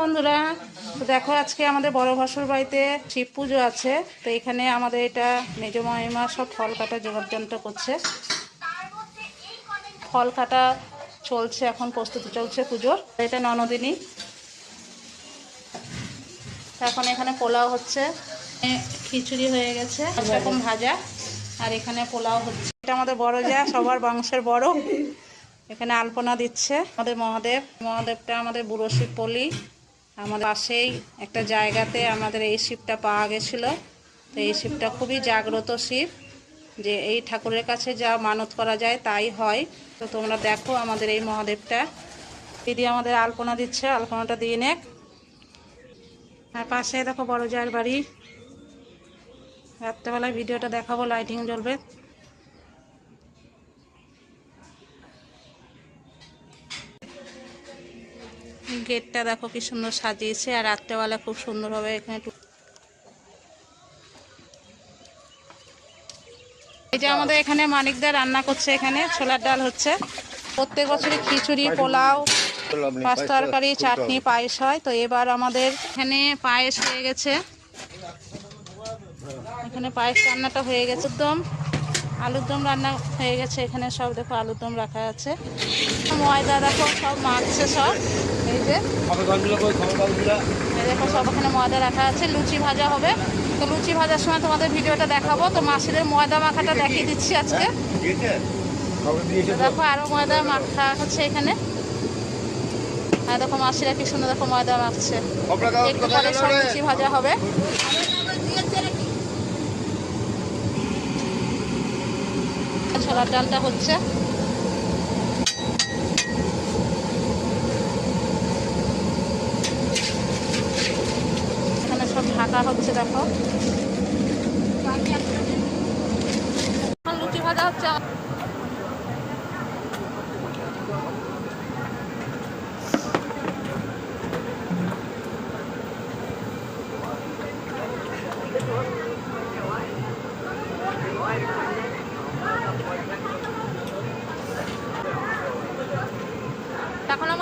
বন্ধুরা। দেখো, আজকে আমাদের বড় ভাসুর বাড়িতে শিব পুজো আছে। তো এখানে আমাদের এটা মেজ মহিমা সব ফল কাটা জোগাড় যন্ত্র করছে। ফল কাটা চলছে এখন, প্রস্তুতি চলছে পুজোর। এটা ননদিনী। এখন এখানে পোলাও হচ্ছে। খিচুড়ি হয়ে গেছে এরকম ভাজা। আর এখানে পোলাও হচ্ছে। এটা আমাদের বড় যা, সবার বংশের বড়। এখানে আলপনা দিচ্ছে আমাদের মহাদেব। মহাদেবটা আমাদের বুড়ো শিব পলি আমাদের পাশেই একটা জায়গাতে আমাদের এই শিবটা পাওয়া গেছিল। তো এই শিবটা খুবই জাগ্রত শিব, যে এই ঠাকুরের কাছে যা মানত করা যায় তাই হয়। তো তোমরা দেখো আমাদের এই মহাদেবটা। দিদি আমাদের আলপনা দিচ্ছে, আলপনাটা দিয়ে নেক আর পাশে দেখো বড় জায়ের বাড়ি। রাত্রেবেলায় ভিডিওটা দেখাবো, লাইটিং জ্বলবে। গেটটা দেখো কি সুন্দর সাজিয়েছে, আর রাত্রেবেলা খুব সুন্দরভাবে এখানে এই যে আমাদের এখানে মানিকদের রান্না করছে এখানে, ছোলার ডাল হচ্ছে। প্রত্যেক বছরই খিচুড়ি, পোলাও, পাঁচ তরকারি, চাটনি, পায়েস হয়। তো এবার আমাদের এখানে পায়েস হয়ে গেছে। এখানে পায়েস রান্নাটা হয়ে গেছে একদম। আলুর দম রান্না হয়ে গেছে এখানে সব দেখো আলুর দম রাখা আছে। ময়দা দেখো সব মাখছে সব। এই যে। দেখো সব ওখানে ময়দা রাখা আছে লুচি ভাজা হবে। তো লুচি ভাজার সময় তোমাদের ভিডিওটা দেখাবো তো মাসিদের ময়দা মাখাটা দেখিয়ে দিচ্ছি আজকে। দেখো আরও ময়দা মাখা হচ্ছে এখানে। আর দেখো মাসিরা কি সুন্দর দেখো ময়দা মাখছে। একটু পরে সব লুচি ভাজা হবে। ছোলার ডালটা হচ্ছে। এখানে সব ঢাকা হচ্ছে দেখো। লুচি ভাজা হচ্ছে।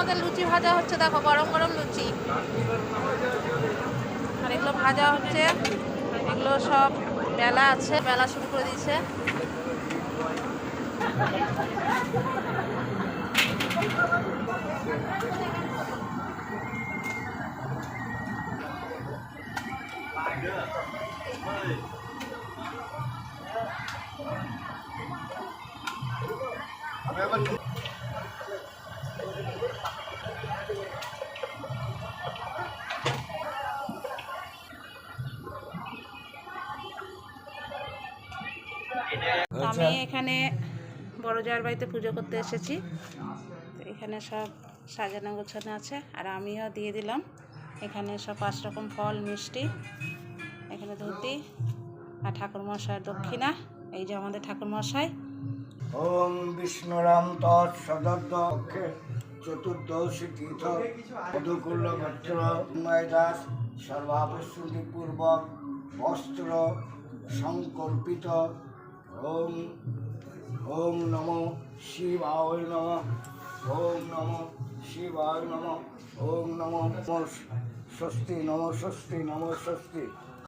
আমাদের লুচি ভাজা হচ্ছে, দেখো গরম গরম লুচি। আর এগুলো ভাজা হচ্ছে, এগুলো সব বেলা আছে, বেলা শুরু করে দিয়েছে। আমি এখানে বড় জার বাড়িতে পুজো করতে এসেছি। এখানে সব সাজানো গোছানো আছে। আর আমিও দিয়ে দিলাম। এখানে সব পাঁচ রকম ফল মিষ্টি এখানে ধুতি আর ঠাকুরমশাইয়ের দক্ষিণা। এই যে আমাদের ঠাকুরমশাই। ওম বিষ্ণুরাম তৎসদক্ষে চতুর্দশী তীর্থ মধুকুল্ল গোত্র দাস সর্বাপশ্রুতি পূর্বক বস্ত্র সংকল্পিত ওম ওম নমো শিবায় নম, ওম নমো শিবায় নম, ওম নমো স্বস্তি নম স্বস্তি নম স্বস্তি